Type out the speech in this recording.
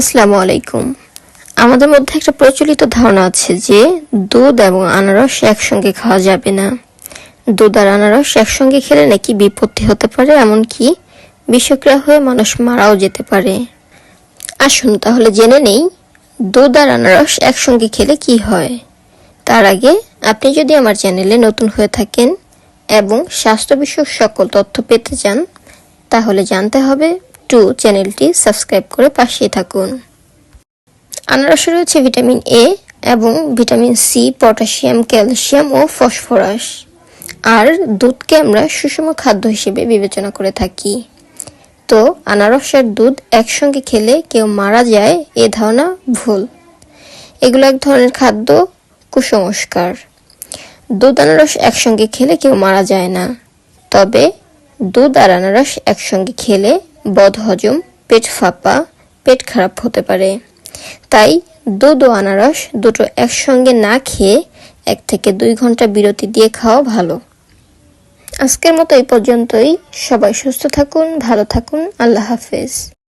আসসালামু আলাইকুম। আমাদের মধ্যে একটা প্রচলিত ধারণা আছে যে দুধ এবং আনারস একসঙ্গে খাওয়া যাবে না। দুধ আর আনারস একসঙ্গে খেলে নাকি বিপত্তি হতে পারে, এমনকি বিষক্রিয়া হয়ে মানুষ মারাও যেতে পারে। আসুন তাহলে জেনে নেই, দুধ আর আনারস একসঙ্গে খেলে কি হয়? তার আগে আপনি যদি আমার চ্যানেলে নতুন হয়ে থাকেন এবং স্বাস্থ্য বিষয়ক সকল তথ্য পেতে চান, তাহলে জানতে হবে টু চ্যানেলটি সাবস্ক্রাইব করে পাশেই থাকুন। আনারসে রয়েছে ভিটামিন এ এবং ভিটামিন সি পটাশিয়াম, ক্যালসিয়াম ও ফসফরাস। আর দুধকে আমরা সুষম খাদ্য হিসেবে বিবেচনা করে থাকি। তো আনারসের দুধ একসঙ্গে খেলে কেউ মারা যায়, এ ধারণা ভুল। এগুলো এক ধরনের খাদ্য কুসংস্কার। দুধ, আনারস একসঙ্গে খেলে কেউ মারা যায় না। তবে দুধ আর আনারস একসঙ্গে খেলে বদহজম, পেট ফাঁপা, পেট খারাপ হতে পারে। তাই দুধ ও আনারস দুটো একসঙ্গে না খেয়ে এক থেকে দুই ঘণ্টা বিরতি দিয়ে খাওয়া ভালো। আজকের মতো এই পর্যন্তই। সবাই সুস্থ থাকুন, ভালো থাকুন। আল্লাহ হাফেজ।